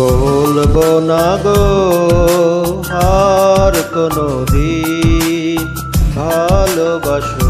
বলব না গো আর কোনো দিন ভালোবাসো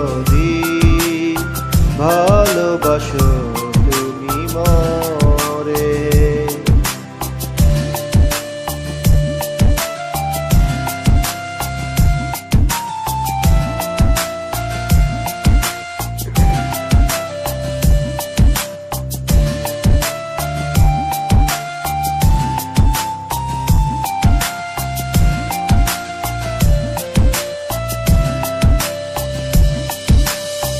কোনো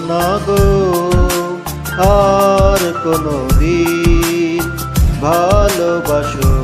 না আর কোনো দিন ভালোবাসো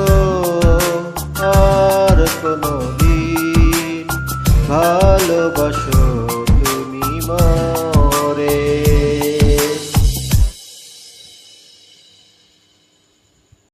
তুমি মা।